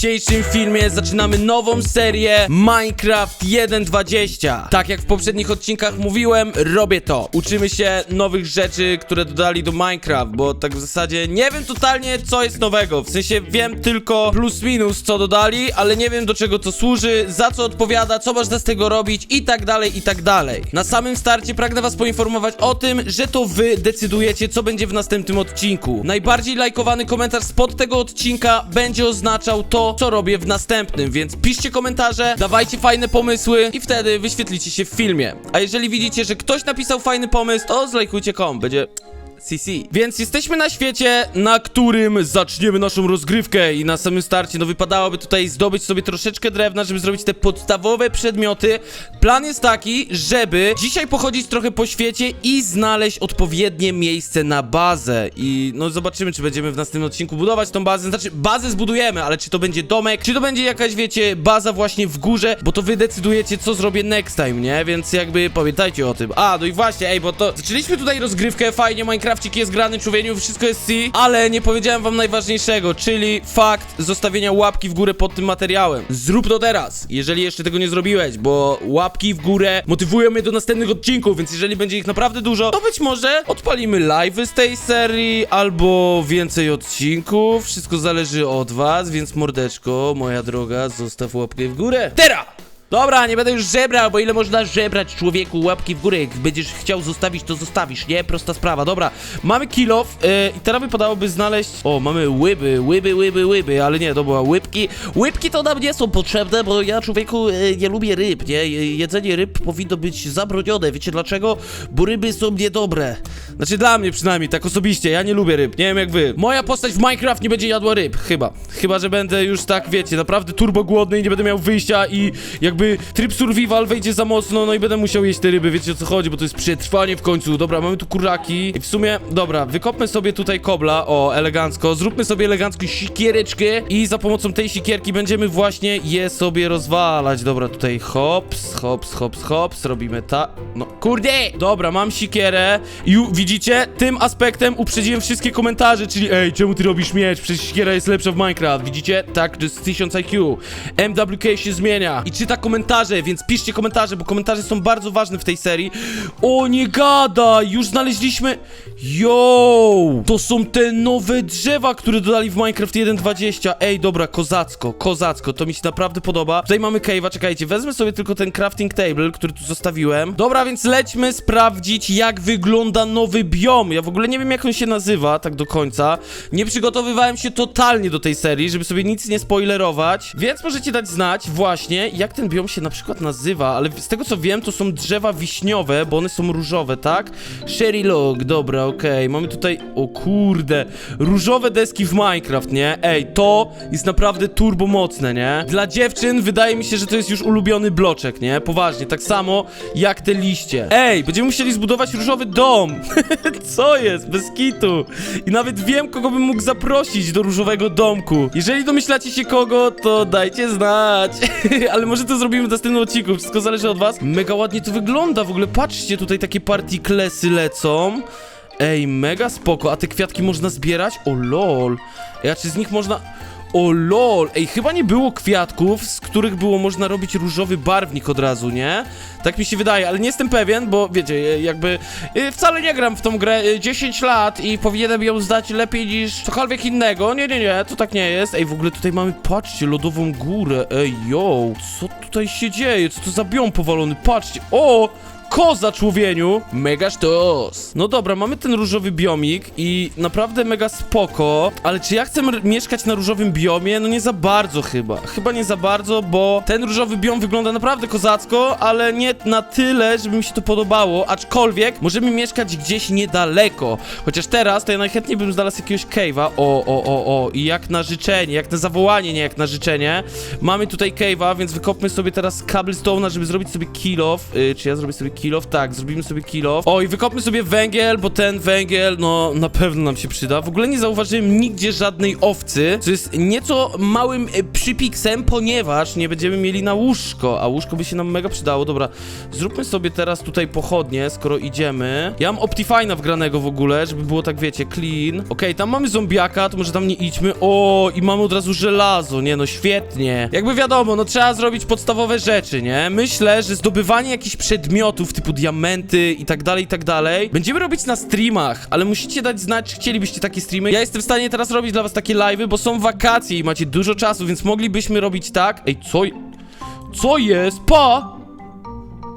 dzisiejszym filmie zaczynamy nową serię Minecraft 1.20 Tak jak w poprzednich odcinkach mówiłem, robię to. Uczymy się nowych rzeczy, które dodali do Minecraft Bo tak w zasadzie nie wiem totalnie co jest nowego. W sensie wiem tylko plus minus co dodali Ale nie wiem do czego to służy, za co odpowiada, co można z tego robić i tak dalej, i tak dalej. Na samym starcie pragnę was poinformować o tym, że to wy decydujecie co będzie w następnym odcinku. Najbardziej lajkowany komentarz spod tego odcinka będzie oznaczał to, co robię w następnym, więc piszcie komentarze, dawajcie fajne pomysły i wtedy wyświetlicie się w filmie. A jeżeli widzicie, że ktoś napisał fajny pomysł, to zlajkujcie kom, będzie... CC. Więc jesteśmy na świecie, na którym zaczniemy naszą rozgrywkę i na samym starcie, no wypadałoby tutaj zdobyć sobie troszeczkę drewna, żeby zrobić te podstawowe przedmioty. Plan jest taki, żeby dzisiaj pochodzić trochę po świecie i znaleźć odpowiednie miejsce na bazę i no zobaczymy, czy będziemy w następnym odcinku budować tą bazę, znaczy bazę zbudujemy, ale czy to będzie domek, czy to będzie jakaś, wiecie, baza właśnie w górze, bo to wy decydujecie, co zrobię next time, nie? Więc jakby pamiętajcie o tym. A, no i właśnie, ej, bo to zaczęliśmy tutaj rozgrywkę, fajnie, Minecrafcik jest grany, człowieniu, wszystko jest C, ale nie powiedziałem wam najważniejszego, czyli fakt zostawienia łapki w górę pod tym materiałem. Zrób to teraz, jeżeli jeszcze tego nie zrobiłeś, bo łapki w górę motywują mnie do następnych odcinków, więc jeżeli będzie ich naprawdę dużo, to być może odpalimy live'y z tej serii, albo więcej odcinków, wszystko zależy od was, więc mordeczko, moja droga, zostaw łapkę w górę. Teraz! Dobra, nie będę już żebrał, bo ile można żebrać człowieku łapki w górę? Jak będziesz chciał zostawić, to zostawisz, nie? Prosta sprawa. Dobra, mamy kill off yy, i teraz wypadałoby znaleźć... O, mamy łyby, łyby, łyby, łyby, ale nie, to była łybki. Łybki to nam nie są potrzebne, bo ja człowieku yy, nie lubię ryb, nie? Je- Jedzenie ryb powinno być zabronione, wiecie dlaczego? Bo ryby są niedobre. Znaczy dla mnie przynajmniej, tak osobiście, ja nie lubię ryb, nie wiem jak wy. Moja postać w Minecraft nie będzie jadła ryb, chyba. Chyba, że będę już tak, wiecie, naprawdę turbo głodny i nie będę miał wyjścia i jakby tryb survival wejdzie za mocno, no i będę musiał jeść te ryby, wiecie o co chodzi, bo to jest przetrwanie w końcu. Dobra, mamy tu kuraki i w sumie, dobra, wykopmy sobie tutaj kobla, o, elegancko, zróbmy sobie elegancko sikiereczkę i za pomocą tej sikierki będziemy właśnie je sobie rozwalać. Dobra, tutaj hops, hops, hops, hops, robimy ta... No, kurde! Dobra, mam sikierę i widzicie, tym aspektem uprzedziłem wszystkie komentarze, czyli ej, czemu ty robisz miecz? Przecież siekiera jest lepsza w Minecraft, widzicie? Tak, to jest 1000 IQ. MWK się zmienia i czyta komentarze, więc piszcie komentarze, bo komentarze są bardzo ważne w tej serii. O, nie gada! Już znaleźliśmy... Yo! To są te nowe drzewa, które dodali w Minecraft 1.20. Ej, dobra, kozacko, kozacko, to mi się naprawdę podoba. Tutaj mamy cave'a, czekajcie, wezmę sobie tylko ten crafting table, który tu zostawiłem. Dobra, więc lećmy sprawdzić, jak wygląda nowy biom. Ja w ogóle nie wiem, jak on się nazywa, tak do końca. Nie przygotowywałem się totalnie do tej serii, żeby sobie nic nie spoilerować, więc możecie dać znać właśnie, jak ten biom się na przykład nazywa, ale z tego co wiem, to są drzewa wiśniowe, bo one są różowe, tak? Sherry log, dobra, okej, mamy tutaj, o kurde, różowe deski w Minecraft, nie? Ej, to jest naprawdę turbo mocne, nie? Dla dziewczyn wydaje mi się, że to jest już ulubiony bloczek, nie? Poważnie, tak samo jak te liście. Ej, będziemy musieli zbudować różowy dom. Co jest? Bez kitu. I nawet wiem, kogo bym mógł zaprosić do różowego domku. Jeżeli domyślacie się kogo, to dajcie znać. Ale może to zrobimy w następnym odcinku. Wszystko zależy od was. Mega ładnie to wygląda. W ogóle patrzcie, tutaj takie partiklesy lecą. Ej, mega spoko. A te kwiatki można zbierać? O lol. Ej, a czy z nich można... O lol, ej, chyba nie było kwiatków, z których było można robić różowy barwnik od razu, nie? Tak mi się wydaje, ale nie jestem pewien, bo wiecie, e, jakby e, wcale nie gram w tą grę e, 10 lat i powinienem ją zdać lepiej niż cokolwiek innego. Nie, nie, nie, to tak nie jest. Ej, w ogóle tutaj mamy, patrzcie, lodową górę. Ej, yo, co tutaj się dzieje? Co to za biom powalony? Patrzcie, o! Koza człowieniu! Mega sztos! No dobra, mamy ten różowy biomik i naprawdę mega spoko, ale czy ja chcę mieszkać na różowym biomie? No nie za bardzo chyba. Chyba nie za bardzo, bo ten różowy biom wygląda naprawdę kozacko, ale nie na tyle, żeby mi się to podobało, aczkolwiek możemy mieszkać gdzieś niedaleko. Chociaż teraz to ja najchętniej bym znalazł jakiegoś cave'a. O, o, o, o. I jak na życzenie, jak na zawołanie, nie jak na życzenie. Mamy tutaj cave'a, więc wykopmy sobie teraz cobblestone'a, żeby zrobić sobie kill off. Yy, czy ja zrobię sobie kilof, tak, zrobimy sobie kilof. O, i wykopmy sobie węgiel, bo ten węgiel, no, na pewno nam się przyda. W ogóle nie zauważyłem nigdzie żadnej owcy, co jest nieco małym e, przypiksem, ponieważ nie będziemy mieli na łóżko, a łóżko by się nam mega przydało. Dobra, zróbmy sobie teraz tutaj pochodnie, skoro idziemy. Ja mam Optifine'a wgranego w ogóle, żeby było tak, wiecie, clean. Okej, tam mamy zombiaka, to może tam nie idźmy. O, i mamy od razu żelazo, nie no, świetnie. Jakby wiadomo, no trzeba zrobić podstawowe rzeczy, nie? Myślę, że zdobywanie jakichś przedmiotów typu diamenty i tak dalej, i tak dalej, będziemy robić na streamach, ale musicie dać znać, chcielibyście takie streamy. Ja jestem w stanie teraz robić dla was takie live'y, bo są wakacje i macie dużo czasu, więc moglibyśmy robić tak. Ej, co... Co jest? Pa!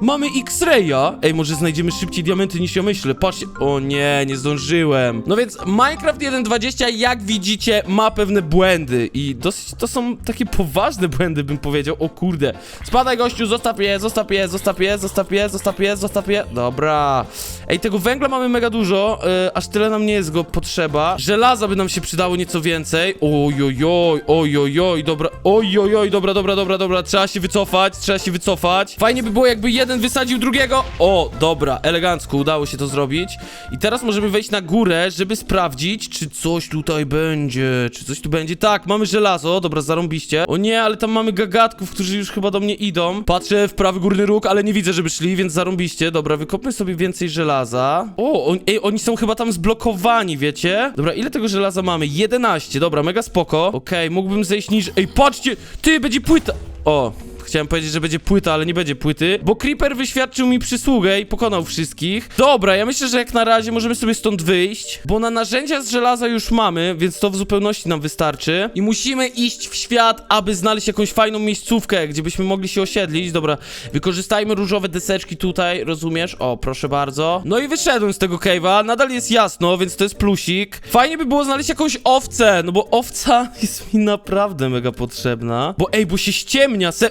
Mamy X-Raya! Ej, może znajdziemy szybciej diamenty niż ja myślę. Patrzcie. O nie, nie zdążyłem. No więc Minecraft 1.20, jak widzicie, ma pewne błędy. I dosyć to są takie poważne błędy, bym powiedział. O kurde. Spadaj, gościu, zostaw je, zostaw je, zostaw je, zostaw je, zostaw je, zostaw je. Dobra. Ej, tego węgla mamy mega dużo, yy, aż tyle nam nie jest go potrzeba. Żelaza by nam się przydało nieco więcej. Ojojoj, ojojoj, dobra, ojojoj, dobra, dobra, dobra, dobra. Trzeba się wycofać, trzeba się wycofać. Fajnie by było, jakby jeden wysadził drugiego. O, dobra, elegancko, udało się to zrobić. I teraz możemy wejść na górę, żeby sprawdzić, czy coś tutaj będzie. Czy coś tu będzie. Tak, mamy żelazo, dobra, zarąbiście. O nie, ale tam mamy gagatków, którzy już chyba do mnie idą. Patrzę w prawy górny róg, ale nie widzę, żeby szli, więc zarąbiście. Dobra, wykopmy sobie więcej żelaza. O, on, ej, oni są chyba tam zblokowani, wiecie? Dobra, ile tego żelaza mamy? 11, dobra, mega spoko. Okej, mógłbym zejść niż... Ej, patrzcie! Ty, będzie płyta! O, Chciałem powiedzieć, że będzie płyta, ale nie będzie płyty, bo Creeper wyświadczył mi przysługę i pokonał wszystkich. Dobra, ja myślę, że jak na razie możemy sobie stąd wyjść, bo na narzędzia z żelaza już mamy, więc to w zupełności nam wystarczy. I musimy iść w świat, aby znaleźć jakąś fajną miejscówkę, gdzie byśmy mogli się osiedlić. Dobra, wykorzystajmy różowe deseczki tutaj, rozumiesz? O, proszę bardzo. No i wyszedłem z tego cave'a, nadal jest jasno, więc to jest plusik. Fajnie by było znaleźć jakąś owcę, no bo owca jest mi naprawdę mega potrzebna. Bo ej, bo się ściemnia, se...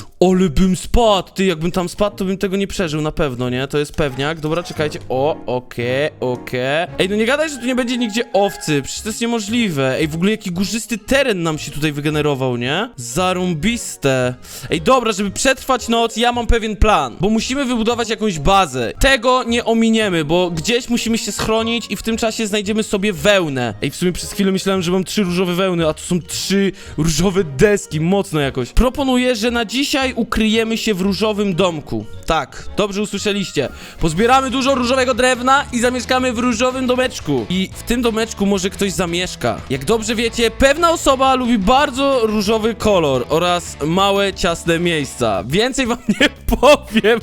Ole bym spadł, ty, jakbym tam spadł, to bym tego nie przeżył na pewno, nie? To jest pewniak. Dobra, czekajcie. O, okej, okej. Ej, no nie gadaj, że tu nie będzie nigdzie owcy, przecież to jest niemożliwe. Ej, w ogóle jaki górzysty teren nam się tutaj wygenerował, nie? Zarąbiste. Ej, dobra, żeby przetrwać noc, ja mam pewien plan, bo musimy wybudować jakąś bazę. Tego nie ominiemy, bo gdzieś musimy się schronić i w tym czasie znajdziemy sobie wełnę. Ej, w sumie przez chwilę myślałem, że mam trzy różowe wełny, a to są trzy różowe deski, mocno jakoś. Proponuję, że na dzisiaj ukryjemy się w różowym domku. Tak, dobrze usłyszeliście. Pozbieramy dużo różowego drewna i zamieszkamy w różowym domeczku. I w tym domeczku może ktoś zamieszka. Jak dobrze wiecie, pewna osoba lubi bardzo różowy kolor oraz małe, ciasne miejsca. Więcej wam nie powiem.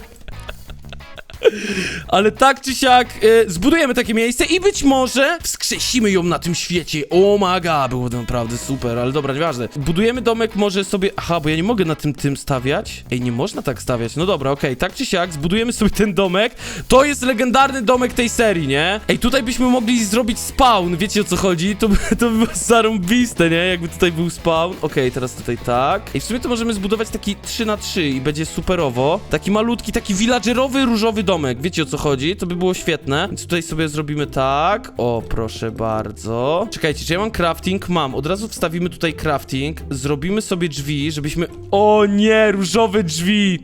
Ale tak czy siak e, zbudujemy takie miejsce i być może wskrzesimy ją na tym świecie. O maga, było to naprawdę super, ale dobra, nieważne. Budujemy domek może sobie... Aha, bo ja nie mogę na tym tym stawiać. Ej, nie można tak stawiać. No dobra, okej, tak czy siak zbudujemy sobie ten domek. To jest legendarny domek tej serii, nie? Ej, tutaj byśmy mogli zrobić spawn, wiecie o co chodzi? To, by- to by było zarąbiste, nie? Jakby tutaj był spawn. Okej, teraz tutaj tak. Ej, w sumie to możemy zbudować taki 3 na 3 i będzie superowo. Taki malutki, taki villagerowy, różowy domek. Wiecie o co chodzi? To by było świetne. Więc tutaj sobie zrobimy tak. O, proszę bardzo. Czekajcie, czy ja mam crafting? Mam. Od razu wstawimy tutaj crafting. Zrobimy sobie drzwi, żebyśmy... O nie, różowe drzwi!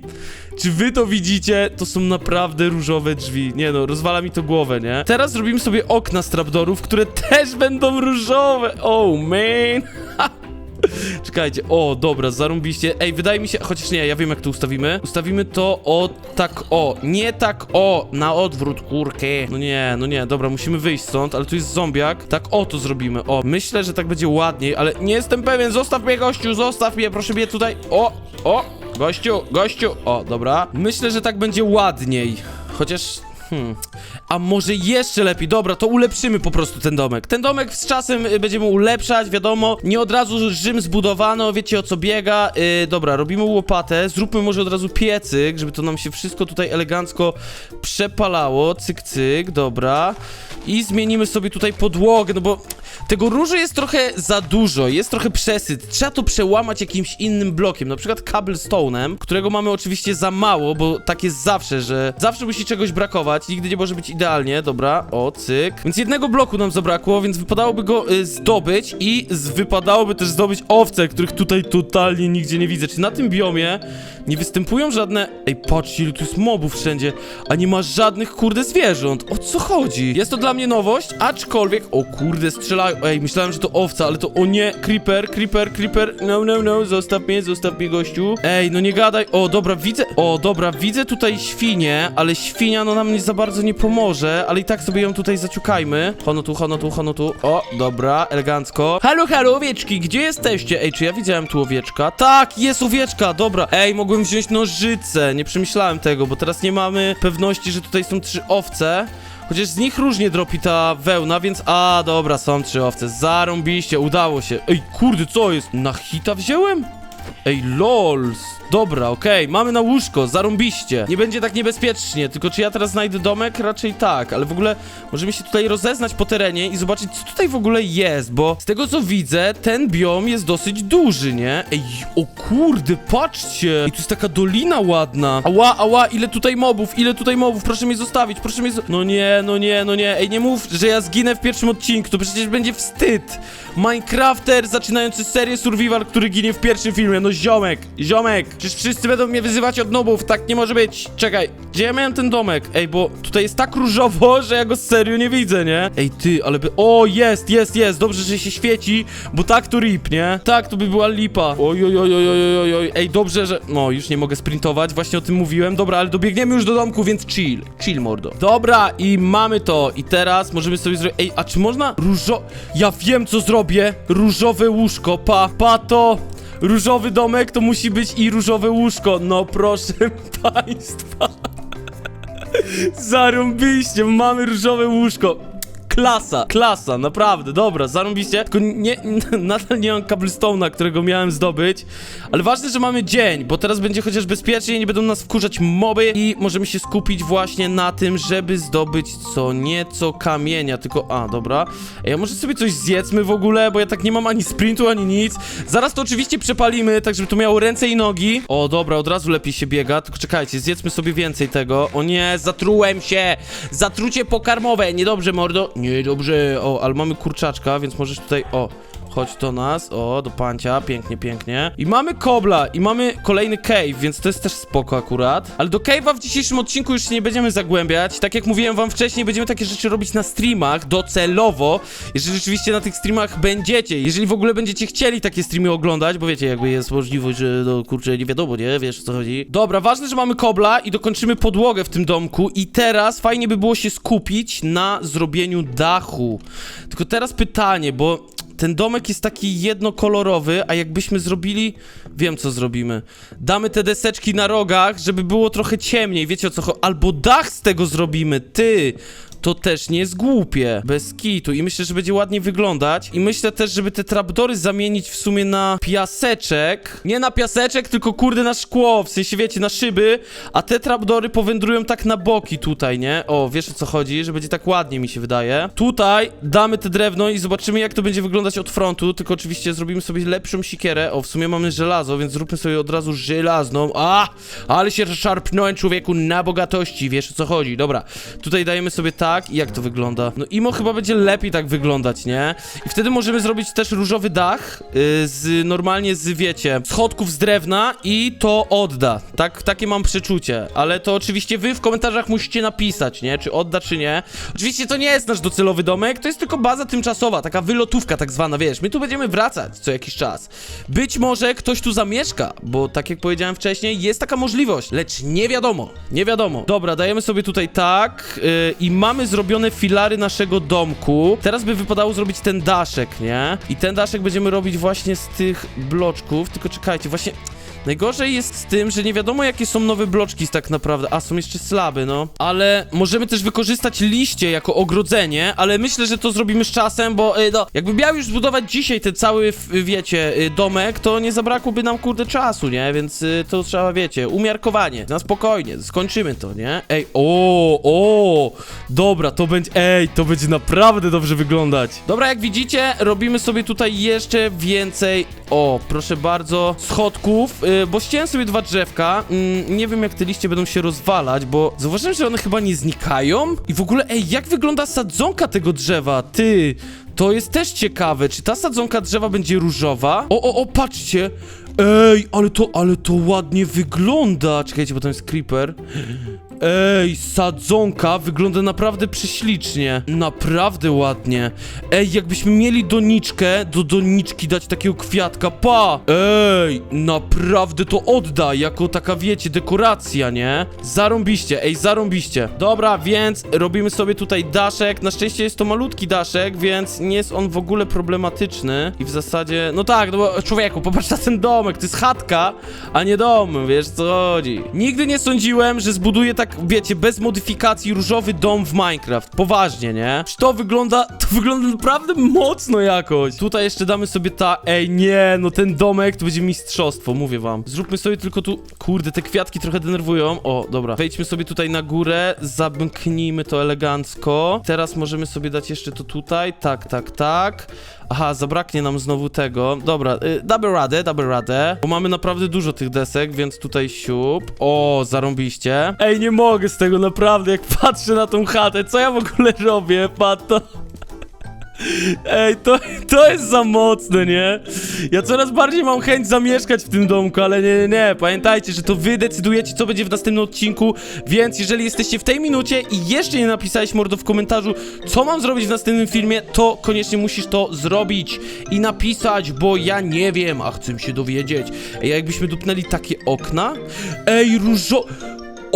Czy wy to widzicie? To są naprawdę różowe drzwi. Nie no, rozwala mi to głowę, nie? Teraz zrobimy sobie okna z trapdorów, które też będą różowe. Oh, man. Czekajcie, o, dobra, zarąbiście. Ej, wydaje mi się, chociaż nie, ja wiem jak to ustawimy. Ustawimy to o, tak o, nie tak o, na odwrót, kurkę. No nie, no nie, dobra, musimy wyjść stąd, ale tu jest zombiak. Tak o to zrobimy, o. Myślę, że tak będzie ładniej, ale nie jestem pewien. Zostaw mnie, gościu, zostaw mnie, proszę mnie tutaj. O, o, gościu, gościu. O, dobra. Myślę, że tak będzie ładniej. Chociaż... Hmm. A może jeszcze lepiej? Dobra, to ulepszymy po prostu ten domek. Ten domek z czasem y, będziemy ulepszać, wiadomo. Nie od razu Rzym zbudowano, wiecie o co biega. Yy, dobra, robimy łopatę. Zróbmy może od razu piecyk, żeby to nam się wszystko tutaj elegancko przepalało. Cyk, cyk, dobra. I zmienimy sobie tutaj podłogę, no bo tego różu jest trochę za dużo, jest trochę przesyt. Trzeba to przełamać jakimś innym blokiem, na przykład cobblestone'em, którego mamy oczywiście za mało, bo tak jest zawsze, że zawsze musi czegoś brakować, nigdy nie może być idealnie, dobra, o, cyk. Więc jednego bloku nam zabrakło, więc wypadałoby go y, zdobyć i z, wypadałoby też zdobyć owce, których tutaj totalnie nigdzie nie widzę. Czy na tym biomie nie występują żadne... Ej, patrzcie, tu jest mobów wszędzie, a nie ma żadnych, kurde, zwierząt. O co chodzi? Jest to dla mnie nowość, aczkolwiek... O kurde, Ej, myślałem, że to owca, ale to... O nie, creeper, creeper, creeper. No, no, no, zostaw mnie, zostaw mnie, gościu. Ej, no nie gadaj. O, dobra, widzę... O, dobra, widzę tutaj świnię, ale świnia, no nam nie za bardzo nie pomoże, ale i tak sobie ją tutaj zaciukajmy. Hono tu, hono tu, hono tu. O, dobra, elegancko. Halo, halo, owieczki, gdzie jesteście? Ej, czy ja widziałem tu owieczka? Tak, jest owieczka, dobra. Ej, mogłem wziąć nożyce, nie przemyślałem tego, bo teraz nie mamy pewności, że tutaj są trzy owce. Chociaż z nich różnie dropi ta wełna, więc... A, dobra, są trzy owce. Zarąbiście, udało się. Ej, kurde, co jest? Na hita wziąłem? Ej, lols. Dobra, okej, mamy na łóżko, zarąbiście. Nie będzie tak niebezpiecznie, tylko czy ja teraz znajdę domek? Raczej tak, ale w ogóle możemy się tutaj rozeznać po terenie i zobaczyć, co tutaj w ogóle jest, bo z tego co widzę, ten biom jest dosyć duży, nie? Ej, o kurde, patrzcie! I tu jest taka dolina ładna. Ała, ała, ile tutaj mobów, ile tutaj mobów, proszę mnie zostawić, proszę mnie No nie, no nie, no nie, ej, nie mów, że ja zginę w pierwszym odcinku, to przecież będzie wstyd. Minecrafter zaczynający serię Survival, który ginie w pierwszym filmie, no ziomek, ziomek, przecież wszyscy będą mnie wyzywać od nobów, tak nie może być. Czekaj, gdzie ja miałem ten domek? Ej, bo tutaj jest tak różowo, że ja go serio nie widzę, nie? Ej, ty, ale by... O, jest, jest, jest, dobrze, że się świeci, bo tak to rip, nie? Tak, to by była lipa. Oj, oj, oj, oj, oj, oj, oj. Ej, dobrze, że... No, już nie mogę sprintować, właśnie o tym mówiłem. Dobra, ale dobiegniemy już do domku, więc chill. Chill, mordo. Dobra, i mamy to. I teraz możemy sobie zrobić... Ej, a czy można różo... Ja wiem, co zrobię. Różowe łóżko, pa, pa to... Różowy domek to musi być i różowe łóżko. No proszę państwa. Zarąbiście, mamy różowe łóżko. Klasa, klasa, naprawdę, dobra, zarąbiście. Tylko nie, nadal nie mam cobblestone'a, którego miałem zdobyć. Ale ważne, że mamy dzień, bo teraz będzie chociaż bezpiecznie, nie będą nas wkurzać moby i możemy się skupić właśnie na tym, żeby zdobyć co nieco kamienia. Tylko, a, dobra. Ej, a może sobie coś zjedzmy w ogóle, bo ja tak nie mam ani sprintu, ani nic. Zaraz to oczywiście przepalimy, tak żeby to miało ręce i nogi. O, dobra, od razu lepiej się biega, tylko czekajcie, zjedzmy sobie więcej tego. O nie, zatrułem się! Zatrucie pokarmowe, niedobrze, mordo. Niedobrze. O, ale mamy kurczaczka, więc możesz tutaj, o... Chodź do nas, o, do pancia, pięknie, pięknie. I mamy kobla, i mamy kolejny cave, więc to jest też spoko akurat. Ale do cave'a w dzisiejszym odcinku już się nie będziemy zagłębiać. Tak jak mówiłem wam wcześniej, będziemy takie rzeczy robić na streamach, docelowo. Jeżeli rzeczywiście na tych streamach będziecie, jeżeli w ogóle będziecie chcieli takie streamy oglądać, bo wiecie, jakby jest możliwość, że no kurczę, nie wiadomo, nie? Wiesz o co chodzi. Dobra, ważne, że mamy kobla i dokończymy podłogę w tym domku i teraz fajnie by było się skupić na zrobieniu dachu. Tylko teraz pytanie, bo ten domek jest taki jednokolorowy, a jakbyśmy zrobili... Wiem, co zrobimy. Damy te deseczki na rogach, żeby było trochę ciemniej, wiecie o co chodzi? Albo dach z tego zrobimy, ty! To też nie jest głupie. Bez kitu. I myślę, że będzie ładnie wyglądać. I myślę też, żeby te trapdory zamienić w sumie na piaseczek. Nie na piaseczek, tylko kurde na szkło. W sensie, wiecie, na szyby. A te trapdory powędrują tak na boki tutaj, nie? O, wiesz o co chodzi? Że będzie tak ładnie, mi się wydaje. Tutaj damy te drewno i zobaczymy, jak to będzie wyglądać od frontu. Tylko oczywiście zrobimy sobie lepszą sikierę. O, w sumie mamy żelazo, więc zróbmy sobie od razu żelazną. A! Ale się szarpnąłem człowieku na bogatości. Wiesz o co chodzi? Dobra. Tutaj dajemy sobie tak. I jak to wygląda? No imo chyba będzie lepiej tak wyglądać, nie? I wtedy możemy zrobić też różowy dach yy, z normalnie z, wiecie, schodków z drewna i to odda. Tak, takie mam przeczucie. Ale to oczywiście wy w komentarzach musicie napisać, nie? Czy odda, czy nie. Oczywiście to nie jest nasz docelowy domek, to jest tylko baza tymczasowa, taka wylotówka tak zwana, wiesz. My tu będziemy wracać co jakiś czas. Być może ktoś tu zamieszka, bo tak jak powiedziałem wcześniej, jest taka możliwość, lecz nie wiadomo, nie wiadomo. Dobra, dajemy sobie tutaj tak yy, i mamy zrobione filary naszego domku. Teraz by wypadało zrobić ten daszek, nie? I ten daszek będziemy robić właśnie z tych bloczków, tylko czekajcie, właśnie... Najgorzej jest z tym, że nie wiadomo jakie są nowe bloczki tak naprawdę, a są jeszcze slaby, no. Ale możemy też wykorzystać liście jako ogrodzenie, ale myślę, że to zrobimy z czasem, bo y, no, jakby miał już zbudować dzisiaj ten cały, wiecie, y, domek, to nie zabrakłoby nam kurde czasu, nie? Więc y, to trzeba, wiecie, umiarkowanie, na spokojnie, skończymy to, nie? Ej, o, o, Dobra, to będzie, ej, to będzie naprawdę dobrze wyglądać. Dobra, jak widzicie, robimy sobie tutaj jeszcze więcej, o, proszę bardzo, schodków, yy, bo ściąłem sobie dwa drzewka, mm, nie wiem jak te liście będą się rozwalać, bo zauważyłem, że one chyba nie znikają i w ogóle, ej, jak wygląda sadzonka tego drzewa, ty... To jest też ciekawe, czy ta sadzonka drzewa będzie różowa? O, o, o, patrzcie! Ej, ale to, ale to ładnie wygląda! Czekajcie, bo tam jest creeper. Ej, sadzonka wygląda naprawdę prześlicznie. Naprawdę ładnie. Ej, jakbyśmy mieli doniczkę, do doniczki dać takiego kwiatka, pa! Ej, naprawdę to odda, jako taka, wiecie, dekoracja, nie? Zarąbiście, ej, zarąbiście. Dobra, więc robimy sobie tutaj daszek. Na szczęście jest to malutki daszek, więc nie jest on w ogóle problematyczny. I w zasadzie, no tak, no bo człowieku, popatrz na ten domek, to jest chatka, a nie dom, wiesz co chodzi. Nigdy nie sądziłem, że zbuduję tak, wiecie, bez modyfikacji różowy dom w Minecraft. Poważnie, nie? Przecież to wygląda, to wygląda naprawdę mocno jakoś. Tutaj jeszcze damy sobie ta, ej, nie, no ten domek to będzie mistrzostwo, mówię wam. Zróbmy sobie tylko tu, kurde, te kwiatki trochę denerwują. O, dobra, wejdźmy sobie tutaj na górę, zamknijmy to elegancko. Teraz możemy sobie dać jeszcze to tutaj, tak, tak, tak. Aha, zabraknie nam znowu tego. Dobra, y, damy radę, damy radę. Bo mamy naprawdę dużo tych desek, więc tutaj siup. O, zarąbiście. Ej, nie mogę z tego, naprawdę, jak patrzę na tą chatę, co ja w ogóle robię, pato. Ej, to, to jest za mocne, nie? Ja coraz bardziej mam chęć zamieszkać w tym domku, ale nie, nie, nie. Pamiętajcie, że to wy decydujecie, co będzie w następnym odcinku, więc jeżeli jesteście w tej minucie i jeszcze nie napisałeś, mordo, w komentarzu, co mam zrobić w następnym filmie, to koniecznie musisz to zrobić i napisać, bo ja nie wiem, a chcę się dowiedzieć. Ej, jakbyśmy dupnęli takie okna? Ej, różo...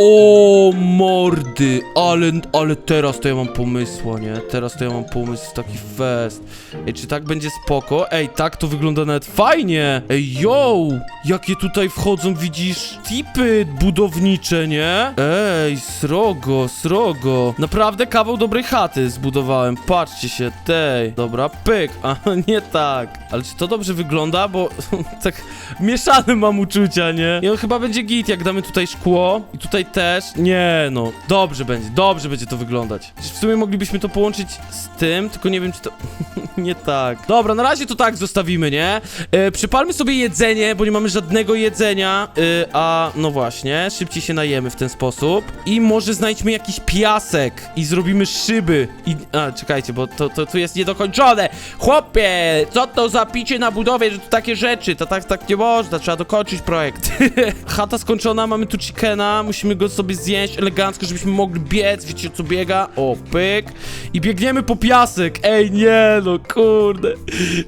O mordy, ale, ale teraz to ja mam pomysła, nie? Teraz to ja mam pomysł, taki fest. Ej, czy tak będzie spoko? Ej, tak to wygląda nawet fajnie. Ej, yo! Jakie tutaj wchodzą, widzisz, tipy budownicze, nie? Ej, srogo, srogo. Naprawdę kawał dobrej chaty zbudowałem. Patrzcie się, tej. Dobra, pyk. A, nie tak. Ale czy to dobrze wygląda? Bo tak mieszane mam uczucia, nie? I on chyba będzie git, jak damy tutaj szkło i tutaj też. Nie, no. Dobrze będzie, dobrze będzie to wyglądać. W sumie moglibyśmy to połączyć z tym, tylko nie wiem, czy to... nie tak. Dobra, na razie to tak zostawimy, nie? E, przypalmy sobie jedzenie, bo nie mamy żadnego jedzenia, e, a no właśnie, szybciej się najemy w ten sposób. I może znajdźmy jakiś piasek i zrobimy szyby. I... A, czekajcie, bo to, to tu jest niedokończone. Chłopie, co to za picie na budowie, że tu takie rzeczy, to tak, tak nie można, trzeba dokończyć projekt. Chata skończona, mamy tu chickena, musimy go sobie zjeść elegancko, żebyśmy mogli biec, wiecie co biega? O, pyk. I biegniemy po piasek. Ej, nie no, kurde.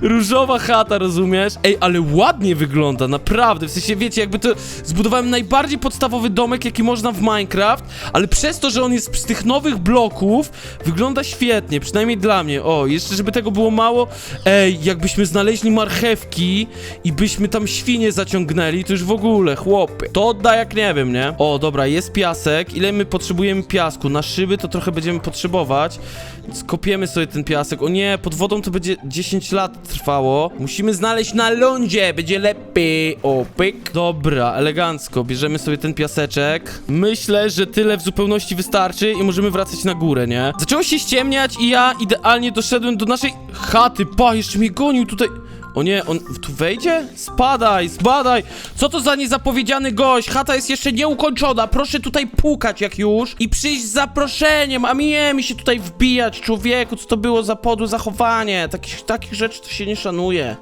Różowa chata, rozumiesz? Ej, ale ładnie wygląda, naprawdę. W sensie, wiecie, jakby to zbudowałem najbardziej podstawowy domek, jaki można w Minecraft, ale przez to, że on jest z tych nowych bloków, wygląda świetnie, przynajmniej dla mnie. O, jeszcze żeby tego było mało, ej, jakbyśmy znaleźli marchewki i byśmy tam świnie zaciągnęli, to już w ogóle, chłopy. To odda jak nie wiem, nie? O, dobra, jest piasek. Ile my potrzebujemy piasku? Na szyby to trochę będziemy potrzebować. Więc kopiemy sobie ten piasek. O nie, pod wodą to będzie 10 lat trwało. Musimy znaleźć na lądzie, będzie lepiej. O, pyk. Dobra, elegancko. Bierzemy sobie ten piaseczek. Myślę, że tyle w zupełności wystarczy i możemy wracać na górę, nie? Zaczęło się ściemniać i ja idealnie doszedłem do naszej chaty. Pa, jeszcze mnie gonił tutaj. O nie, on tu wejdzie? Spadaj, spadaj! Co to za niezapowiedziany gość? Chata jest jeszcze nieukończona. Proszę tutaj pukać jak już i przyjść z zaproszeniem, a nie mi się tutaj wbijać, człowieku. Co to było za podłe zachowanie? Takich, takich rzeczy to się nie szanuje.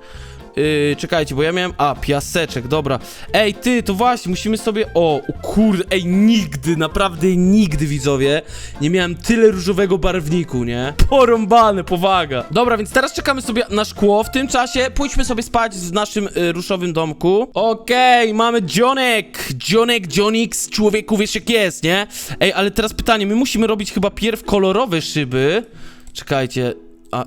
Yy, czekajcie, bo ja miałem... A, piaseczek, dobra. Ej, ty, to właśnie, musimy sobie... O, kurde, ej, nigdy, naprawdę nigdy, widzowie, nie miałem tyle różowego barwniku, nie? Porąbane, powaga. Dobra, więc teraz czekamy sobie na szkło. W tym czasie pójdźmy sobie spać w naszym y, ruszowym domku. Okej, mamy Johnek. Johnek, Jonix, człowieku, wiesz jak jest, nie? Ej, ale teraz pytanie, my musimy robić chyba pierw kolorowe szyby. Czekajcie, a...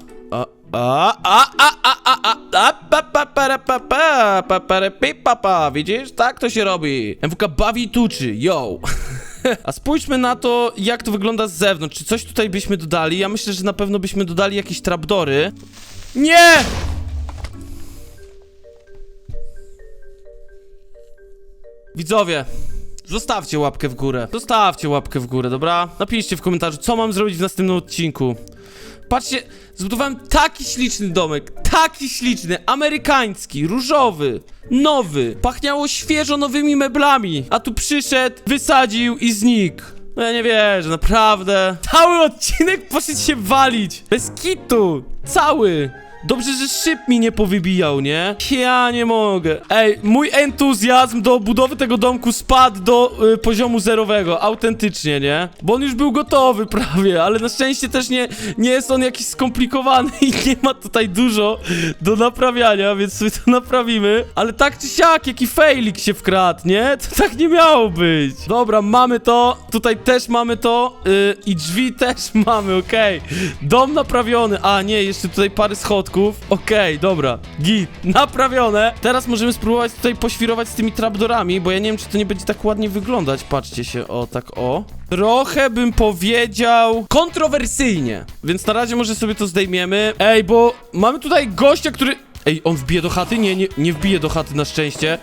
A, a, a, a, a, a, a, pa, pa, para, pa, pa, pa, para, pi, pa, pa, widzisz? Tak to się robi. MWK bawi i tuczy, yo. A spójrzmy na to, jak to wygląda z zewnątrz. Czy coś tutaj byśmy dodali? Ja myślę, że na pewno byśmy dodali jakieś trapdory. Nie! Widzowie, Zostawcie łapkę w górę. Zostawcie łapkę w górę, dobra? Napiszcie w komentarzu, co mam zrobić w następnym odcinku. Patrzcie, zbudowałem taki śliczny domek, taki śliczny, amerykański, różowy, nowy. Pachniało świeżo nowymi meblami, a tu przyszedł, wysadził i znikł. No ja nie wierzę, naprawdę. Cały odcinek poszedł się walić. Bez kitu. Cały. Dobrze, że szyb mi nie powybijał, nie? Ja nie mogę. Ej, mój entuzjazm do budowy tego domku spadł do y, poziomu zerowego, autentycznie, nie? Bo on już był gotowy prawie, ale na szczęście też nie, nie jest on jakiś skomplikowany i nie ma tutaj dużo do naprawiania, więc sobie to naprawimy. Ale tak czy siak, jaki failik się wkradł, nie? To tak nie miało być. Dobra, mamy to, tutaj też mamy to y, i drzwi też mamy, okej. Dom naprawiony, a nie, jeszcze tutaj parę schodków. Okej, dobra, git, naprawione. Teraz możemy spróbować tutaj poświrować z tymi trapdorami, bo ja nie wiem, czy to nie będzie tak ładnie wyglądać. Patrzcie się, o, tak o. Trochę bym powiedział kontrowersyjnie, więc na razie może sobie to zdejmiemy. Ej, bo mamy tutaj gościa, który... Ej, on wbije do chaty? Nie, nie, nie wbije do chaty na szczęście.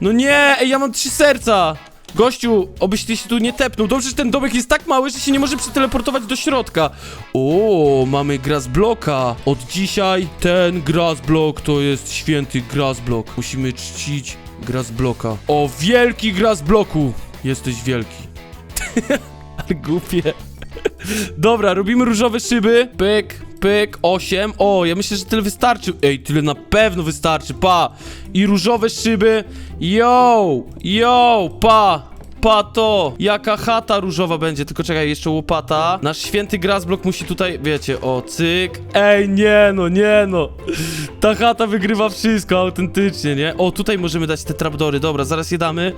No nie, ej, ja mam trzy serca. Gościu, obyś ty się tu nie tepnął. Dobrze, że ten domek jest tak mały, że się nie może przeteleportować do środka. O, mamy grass bloka. Od dzisiaj ten grass block to jest święty grass block. Musimy czcić grass bloka. O, wielki grass bloku. Jesteś wielki. Ale głupie. Dobra, robimy różowe szyby. Pyk, pyk, 8. O, ja myślę, że tyle wystarczy. Ej, tyle na pewno wystarczy, pa. I różowe szyby. Yo, yo, pa. Pa to! Jaka chata różowa będzie, tylko czekaj, jeszcze łopata. Nasz święty Grasblock musi tutaj, wiecie, o, cyk. Ej, nie no, nie no. Ta chata wygrywa wszystko, autentycznie, nie? O, tutaj możemy dać te trapdory, dobra, zaraz je damy.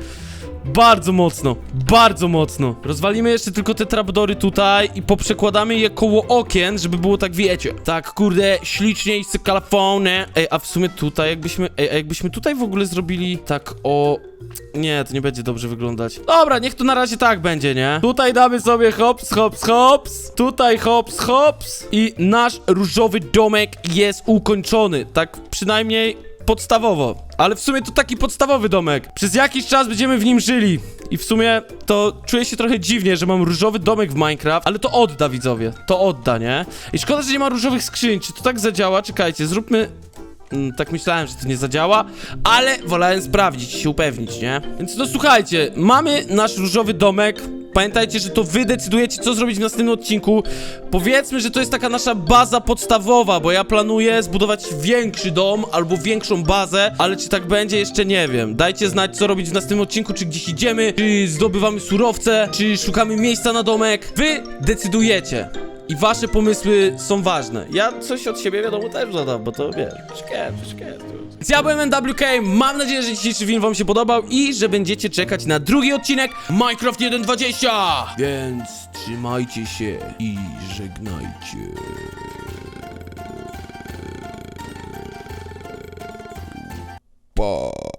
Bardzo mocno, bardzo mocno. Rozwalimy jeszcze tylko te trapdory tutaj i poprzekładamy je koło okien, żeby było tak, wiecie. Tak, kurde, ślicznie i skalafone. Ej, a w sumie tutaj jakbyśmy, ej, a jakbyśmy tutaj w ogóle zrobili tak o... Nie, to nie będzie dobrze wyglądać. Dobra, niech to na razie tak będzie, nie? Tutaj damy sobie hops, hops, hops. Tutaj hops, hops. I nasz różowy domek jest ukończony. Tak przynajmniej podstawowo. Ale w sumie to taki podstawowy domek. Przez jakiś czas będziemy w nim żyli. I w sumie to czuję się trochę dziwnie, że mam różowy domek w Minecraft, ale to odda widzowie. To odda, nie? I szkoda, że nie ma różowych skrzyń. Czy to tak zadziała? Czekajcie, zróbmy Mm, tak myślałem, że to nie zadziała, ale wolałem sprawdzić, się upewnić, nie? Więc no słuchajcie, mamy nasz różowy domek. Pamiętajcie, że to wy decydujecie, co zrobić w następnym odcinku. Powiedzmy, że to jest taka nasza baza podstawowa, bo ja planuję zbudować większy dom albo większą bazę, ale czy tak będzie, jeszcze nie wiem. Dajcie znać, co robić w następnym odcinku, czy gdzieś idziemy, czy zdobywamy surowce, czy szukamy miejsca na domek. Wy decydujecie. I wasze pomysły są ważne. Ja coś od siebie wiadomo też dodam, bo to wiesz, szkier, szkier. Więc ja byłem MWK, mam nadzieję, że dzisiejszy film wam się podobał i że będziecie czekać na drugi odcinek Minecraft 1.20! Więc trzymajcie się i żegnajcie. Pa.